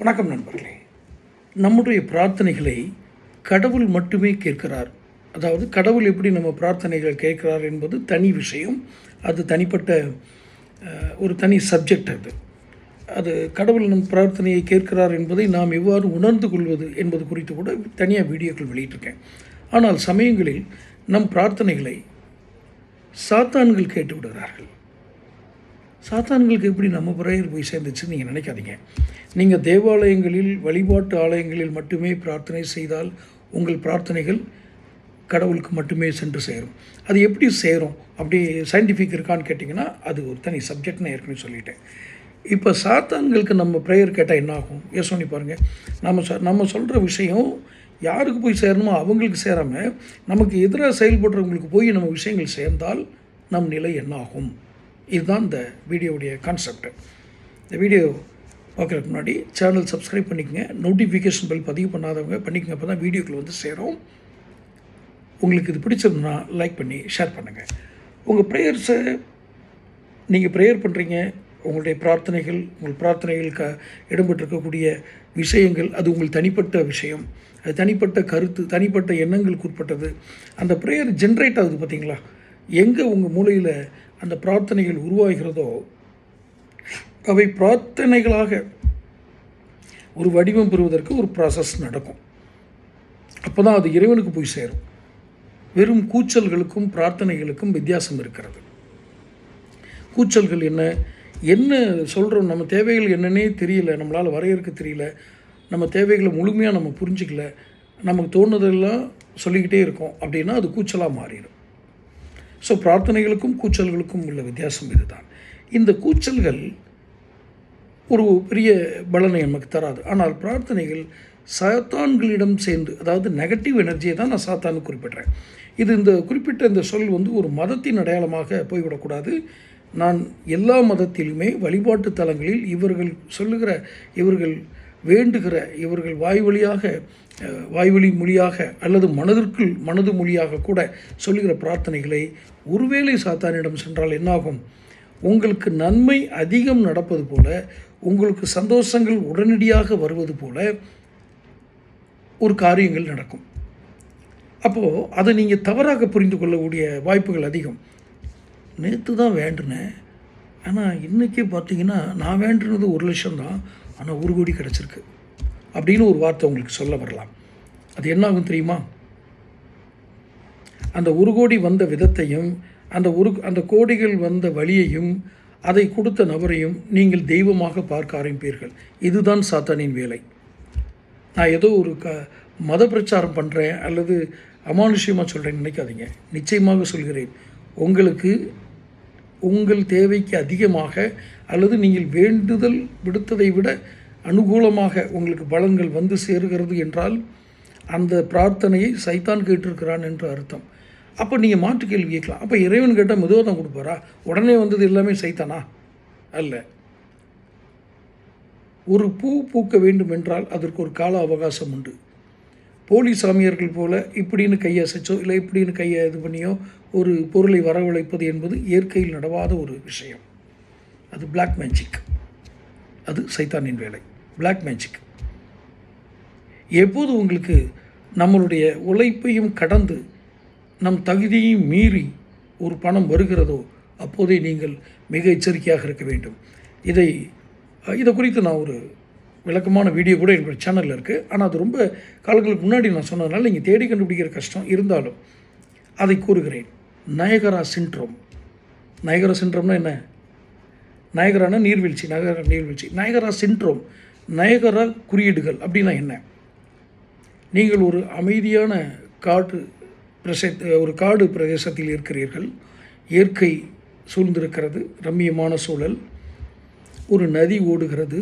வணக்கம் நண்பர்களே. நம்முடைய பிரார்த்தனைகளை கடவுள் மட்டுமே கேட்கிறார். அதாவது கடவுள் எப்படி நம்ம பிரார்த்தனைகள் கேட்கிறார் என்பது தனி விஷயம். அது தனிப்பட்ட ஒரு தனி சப்ஜெக்ட் அது. அது கடவுள் நம் பிரார்த்தனையை கேட்கிறார் என்பதை நாம் எவ்வாறு உணர்ந்து கொள்வது என்பது குறித்து கூட தனியாக வீடியோக்கள் வெளியிட்டிருக்கேன். ஆனால் சமயங்களில் நம் பிரார்த்தனைகளை சாத்தான்கள் கேட்டு விடுகிறார்கள். சாத்தான்களுக்கு எப்படி நம்ம பிரேயர் போய் சேர்ந்துச்சுன்னு நீங்கள் நினைக்காதீங்க. நீங்கள் தேவாலயங்களில் வழிபாட்டு ஆலயங்களில் மட்டுமே பிரார்த்தனை செய்தால் உங்கள் பிரார்த்தனைகள் கடவுளுக்கு மட்டுமே சென்று சேரும். அது எப்படி சேரும்? அப்படி சயின்டிஃபிக் இருக்கான்னு கேட்டிங்கன்னா அது ஒரு தனி சப்ஜெக்ட் நான் ஏற்கனவே சொல்லிட்டேன். இப்போ சாத்தான்களுக்கு நம்ம ப்ரேயர் கேட்டால் என்ன ஆகும்? யோசனை பாருங்கள் நம்ம சொ நம்ம சொல்கிற விஷயம் யாருக்கு போய் சேரணுமோ அவங்களுக்கு சேராமல் நமக்கு எதிராக செயல்படுறவங்களுக்கு போய் நம்ம விஷயங்கள் சேர்ந்தால் நம் நிலை என்ன ஆகும்? இதுதான் இந்த வீடியோவுடைய கான்செப்ட் இந்த வீடியோ பார்க்குறதுக்கு முன்னாடி சேனல் சப்ஸ்கிரைப் பண்ணிக்கங்க. நோட்டிஃபிகேஷன் பெல் பதிவு பண்ணாதவங்க பண்ணிக்கங்க. அப்போ தான் வீடியோக்கள் வந்து சேரும். உங்களுக்கு இது பிடிச்சிருந்தா லைக் பண்ணி ஷேர் பண்ணுங்கள் உங்கள் ப்ரேயர்ஸை நீங்கள் ப்ரேயர் பண்ணுறீங்க உங்களுடைய பிரார்த்தனைகள் உங்கள் பிரார்த்தனைகளுக்கு இடம்பெற்றிருக்கக்கூடிய விஷயங்கள் அது உங்கள் தனிப்பட்ட விஷயம். அது தனிப்பட்ட கருத்து தனிப்பட்ட எண்ணங்களுக்கு உட்பட்டது. அந்த ப்ரேயர் ஜென்ரேட் ஆகுது பார்த்தீங்களா எங்கே உங்கள் மூலையில் அந்த பிரார்த்தனைகள் உருவாகிறதோ அவை பிரார்த்தனைகளாக ஒரு வடிவம் பெறுவதற்கு ஒரு ப்ராசஸ் நடக்கும். அப்போ தான் அது இறைவனுக்கு போய் சேரும். வெறும் கூச்சல்களுக்கும் பிரார்த்தனைகளுக்கும் வித்தியாசம் இருக்கிறது. கூச்சல்கள் என்ன? என்ன சொல்கிறோம் நம்ம தேவைகள் என்னன்னே தெரியல. நம்மளால் வரையறுக்க தெரியல. நம்ம தேவைகளை முழுமையாக நம்ம புரிஞ்சிக்கல. நமக்கு தோணுதெல்லாம் சொல்லிக்கிட்டே இருக்கோம். அப்படின்னா அது கூச்சலாக மாறிடும். ஸோ பிரார்த்தனைகளுக்கும் கூச்சல்களுக்கும் உள்ள வித்தியாசம் இதுதான். இந்த கூச்சல்கள் ஒரு பெரிய பலனை நமக்கு தராது. ஆனால் பிரார்த்தனைகள் சாத்தான்களிடம் சேர்ந்து அதாவது நெகட்டிவ் எனர்ஜியை தான் நான் சாத்தான்னு குறிப்பிட்றேன். இது இந்த குறிப்பிட்ட இந்த சொல் வந்து ஒரு மதத்தின் அடையாளமாக போய்விடக்கூடாது. நான் எல்லா மதத்திலுமே வழிபாட்டு தலங்களில் இவர்கள் சொல்லுகிற இவர்கள் வேண்டுகிற இவர்கள் வாய் வழியாக வாய்வழி மொழியாக அல்லது மனதிற்குள் மனது மொழியாக கூட சொல்லுகிற பிரார்த்தனைகளை ஒருவேளை சாத்தானிடம் சென்றால் என்னாகும்? உங்களுக்கு நன்மை அதிகம் நடப்பது போல உங்களுக்கு சந்தோஷங்கள் உடனடியாக வருவது போல ஒரு காரியங்கள் நடக்கும். அப்போது அதை நீங்கள் தவறாக புரிந்து கொள்ளக்கூடிய வாய்ப்புகள் அதிகம். நேற்று தான் வேண்டுனேன். ஆனால் இன்றைக்கி பார்த்தீங்கன்னா நான் வேண்டுனது ஒரு லட்சம் தான். ஆனால் ஒரு கோடி கிடச்சிருக்கு. அப்படின்னு ஒரு வார்த்தை உங்களுக்கு சொல்ல வரலாம். அது என்ன ஆகும் தெரியுமா? அந்த ஒரு கோடி வந்த விதத்தையும் அந்த ஒரு அந்த கோடிகள் வந்த வழியையும் அதை கொடுத்த நபரையும் நீங்கள் தெய்வமாக பார்க்க ஆரம்பிப்பீர்கள். இதுதான் சாத்தானின் வேலை. நான் ஏதோ ஒரு க மத பிரச்சாரம் பண்ணுறேன் அல்லது அமானுஷ்யமாக சொல்கிறேன்னு நினைக்காதீங்க. நிச்சயமாக சொல்கிறேன். உங்களுக்கு உங்கள் தேவைக்கு அதிகமாக அல்லது நீங்கள் வேண்டுதல் விடுத்ததை விட அனுகூலமாக உங்களுக்கு பலன்கள் வந்து சேருகிறது என்றால் அந்த பிரார்த்தனையை சைத்தான் கேட்டிருக்கிறான் என்று அர்த்தம். அப்போ நீங்கள் மாற்று கேள்வி கேட்கலாம். அப்போ இறைவன் கேட்டால் மெதுவாக தான் கொடுப்பாரா? உடனே வந்தது எல்லாமே சைத்தானா? அல்ல. ஒரு பூ பூக்க வேண்டும் என்றால் அதற்கு ஒரு கால அவகாசம் உண்டு. போலி சாமியார்கள் போல இப்படின்னு கையை அசைச்சோ இல்லை இப்படின்னு கையை இது பண்ணியோ ஒரு பொருளை வரவழைப்பது என்பது இயற்கையில் நடவாத ஒரு விஷயம். அது பிளாக் மேஜிக் அது சைத்தானின் வேலை. பிளாக் மேஜிக் எப்போது உங்களுக்கு நம்மளுடைய உழைப்பையும் கடந்து நம் தகுதியையும் மீறி ஒரு பணம் வருகிறதோ அப்போதே நீங்கள் மிக எச்சரிக்கையாக இருக்க வேண்டும். இதை இதை குறித்து நான் ஒரு விளக்கமான வீடியோ கூட என்னுடைய சேனலில் இருக்குது ஆனால் அது ரொம்ப காலங்களுக்கு முன்னாடி நான் சொன்னதுனால நீங்கள் தேடி கண்டுபிடிக்கிற கஷ்டம் இருந்தாலும் அதை கூறுகிறேன். நயகரா சின்ட்ரோம் நயகரா சின்ட்ரோம்னா என்ன? நயகரான நீர்வீழ்ச்சி நயகரா நீர்வீழ்ச்சி. நயகரா சின்ட்ரோம் நயகரா குறியீடுகள் அப்படின்னா என்ன? நீங்கள் ஒரு அமைதியான காடு பிரச ஒரு காடு பிரதேசத்தில் இருக்கிறீர்கள். இயற்கை சூழ்ந்திருக்கிறது ரம்மியமான சூழல். ஒரு நதி ஓடுகிறது.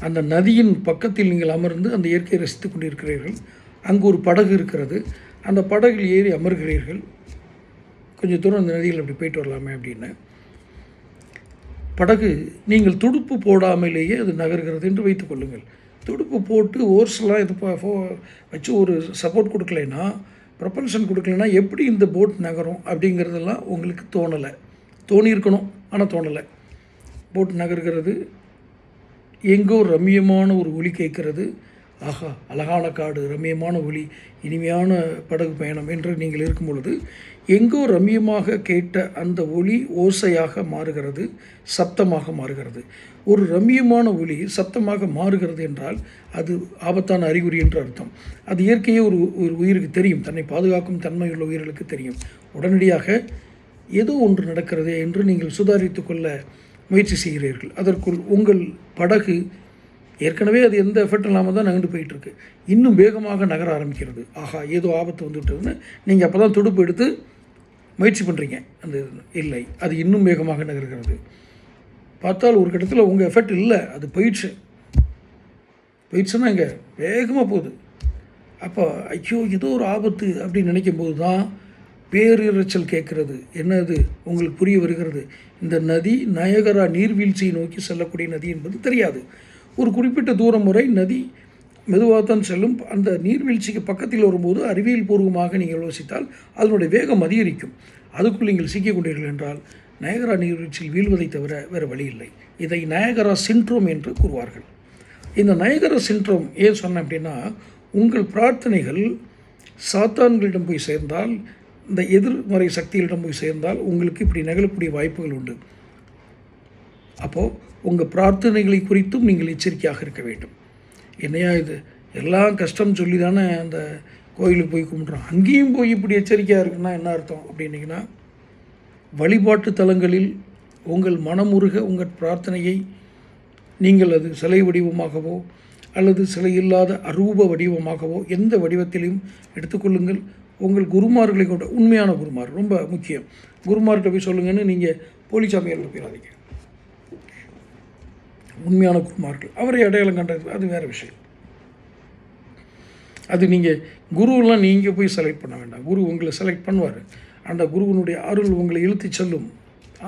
அந்த நதியின் பக்கத்தில் நீங்கள் அமர்ந்து அந்த இயற்கையை ரசித்து கொண்டிருக்கிறீர்கள். அங்கு ஒரு படகு இருக்கிறது. அந்த படகில் ஏறி அமர்கிறீர்கள். கொஞ்சம் தூரம் அந்த நதியில் அப்படி போயிட்டு வரலாமே அப்படின்னு. படகு நீங்கள் துடுப்பு போடாமலேயே அது நகர்கிறது என்று வைத்துக் கொள்ளுங்கள். துடுப்பு போட்டு ஓர்ஸ்லாம் இது ஃபோ- வச்சு ஒரு சப்போர்ட் கொடுக்கலைன்னா ப்ரொபல்ஷன் கொடுக்கலைன்னா எப்படி இந்த போட் நகரும் அப்படிங்கிறதெல்லாம் உங்களுக்கு தோணலை. தோணியிருக்கணும் ஆனால் தோணலை. போட் நகர்கிறது. எங்கோ ரம்மியமான ஒரு ஒலி கேட்கிறது. ஆஹா அழகான காடு ரம்மியமான ஒலி இனிமையான படகு பயணம் என்று நீங்கள் இருக்கும் பொழுது எங்கோ ரம்மியமாக கேட்ட அந்த ஒலி ஓசையாக மாறுகிறது சப்தமாக மாறுகிறது. ஒரு ரம்மியமான ஒலி சப்தமாக மாறுகிறது என்றால் அது ஆபத்தான அறிகுறி என்று அர்த்தம். அது இயற்கையே ஒரு ஒரு உயிருக்கு தெரியும் தன்னை பாதுகாக்கும் தன்மையுள்ள உயிர்களுக்கு தெரியும். உடனடியாக ஏதோ ஒன்று நடக்கிறதே என்று நீங்கள் சுதாரித்து கொள்ள முயற்சி செய்கிறீர்கள். அதற்குள் உங்கள் படகு ஏற்கனவே அது எந்த எஃபர்ட் இல்லாமல் தான் நகர்ந்து போயிட்டுருக்கு. இன்னும் வேகமாக நகர ஆரம்பிக்கிறது. ஆஹா ஏதோ ஆபத்து வந்து விட்டதுன்னு நீங்கள் அப்போ தான் துடுப்பு எடுத்து முயற்சி பண்ணுறீங்க அந்த இல்லை. அது இன்னும் வேகமாக நகர்கிறது. பார்த்தால் ஒரு கட்டத்தில் உங்கள் எஃபர்ட் இல்லை. அது போயிடுச்சு. போயிடுச்சுன்னா இங்கே வேகமாக போகுது. அப்போ ஐயோ ஏதோ ஒரு ஆபத்து அப்படின்னு நினைக்கும் போது தான் பேரிரைச்சல் கேட்கிறது. என்னது உங்களுக்கு புரிய வருகிறது. இந்த நதி நயகரா நீர்வீழ்ச்சியை நோக்கி செல்லக்கூடிய நதி என்பது தெரியாது. ஒரு குறிப்பிட்ட தூரம் வரை நதி மெதுவாக தான் செல்லும். அந்த நீர்வீழ்ச்சிக்கு பக்கத்தில் வரும்போது அறிவியல் பூர்வமாக நீங்கள் யோசித்தால் அதனுடைய வேகம் அதிகரிக்கும். அதுக்குள் நீங்கள் சிக்கிக்கொண்டீர்கள் என்றால் நயகரா நீர்வீழ்ச்சியில் வீழ்வதை தவிர வேறு வழி இல்லை. இதை நயகரா சின்ட்ரோம் என்று கூறுவார்கள். இந்த நயகரா சின்ட்ரோம் ஏன் சொன்னேன் அப்படின்னா உங்கள் பிரார்த்தனைகள் சாத்தான்களிடம் போய் சேர்ந்தால் இந்த எதிர்மறை சக்திகளிடம் போய் சேர்ந்தால் உங்களுக்கு இப்படி நிகழக்கூடிய வாய்ப்புகள் உண்டு. அப்போது உங்கள் பிரார்த்தனைகளை குறித்தும் நீங்கள் எச்சரிக்கையாக இருக்க வேண்டும். என்னையா இது? எல்லாம் கஷ்டம் சொல்லி தானே அந்த கோயிலுக்கு போய் கும்பிட்றோம். அங்கேயும் போய் இப்படி எச்சரிக்கையாக இருக்குன்னா என்ன அர்த்தம் அப்படின்னீங்கன்னா வழிபாட்டு தலங்களில் உங்கள் மனமுருக உங்கள் பிரார்த்தனையை நீங்கள் அது சிலை வடிவமாகவோ அல்லது சிலை இல்லாத அரூப வடிவமாகவோ எந்த வடிவத்திலையும் எடுத்துக்கொள்ளுங்கள். உங்கள் குருமார்களை கொண்ட உண்மையான குருமார் ரொம்ப முக்கியம். குருமார்கிட்ட போய் சொல்லுங்கன்னு நீங்கள் போலிச்சாமியாரில் போயிடாதீங்க உண்மையான குருமார்கள் அவரை அடையாளம் கண்டது அது வேறு விஷயம். அது நீங்கள் குருவெல்லாம் நீங்கள் போய் செலக்ட் பண்ண வேண்டாம். குரு உங்களை செலக்ட் பண்ணுவார். அந்த குருவனுடைய அருள் உங்களை இழுத்து செல்லும்.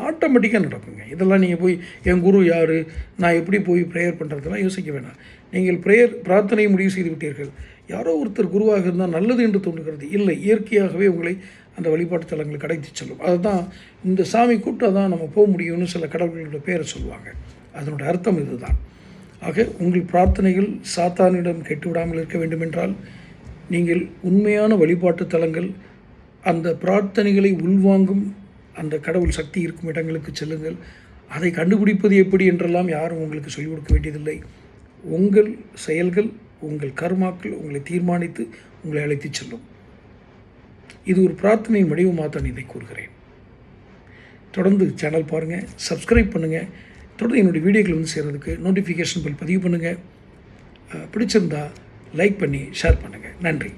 ஆட்டோமேட்டிக்காக நடக்குங்க. இதெல்லாம் நீங்கள் போய் என் குரு யார்? நான் எப்படி போய் ப்ரேயர் பண்ணுறதெல்லாம் யோசிக்க வேண்டாம் நீங்கள் ப்ரேயர் பிரார்த்தனையை முடிவு செய்து விட்டீர்கள். யாரோ ஒருத்தர் குருவாக இருந்தால் நல்லது என்று தோன்றுகிறது. இல்லை இயற்கையாகவே உங்களை அந்த வழிபாட்டு தலங்களுக்கு அடைத்து செல்லும். அதுதான் இந்த சாமி கூப்பிட்டா தான் நம்ம போக முடியும்னு சில கடவுள்களோட பேரை சொல்லுவாங்க. அதனோட அர்த்தம் இதுதான். ஆக உங்கள் பிரார்த்தனைகள் சாத்தானிடம் கெட்டுவிடாமல் இருக்க வேண்டுமென்றால் நீங்கள் உண்மையான வழிபாட்டு தலங்கள் அந்த பிரார்த்தனைகளை உள்வாங்கும் அந்த கடவுள் சக்தி இருக்கும் இடங்களுக்கு செல்லுங்கள். அதை கண்டுபிடிப்பது எப்படி என்றெல்லாம் யாரும் உங்களுக்கு சொல்லிக் கொடுக்க வேண்டியதில்லை. உங்கள் செயல்கள் உங்கள் கர்மாக்கள் உங்களை தீர்மானித்து உங்களை அழைத்து செல்லும். இது ஒரு பிரார்த்தனையின் வடிவமாக தான் இதை கூறுகிறேன். தொடர்ந்து சேனல் பாருங்கள் சப்ஸ்கிரைப் பண்ணுங்கள் தொடர்ந்து என்னுடைய வீடியோக்கள் வந்து சேர்கிறதுக்கு நோட்டிஃபிகேஷன் பில் பதிவு பண்ணுங்கள் பிடிச்சிருந்தா லைக் பண்ணி ஷேர் பண்ணுங்கள் நன்றி.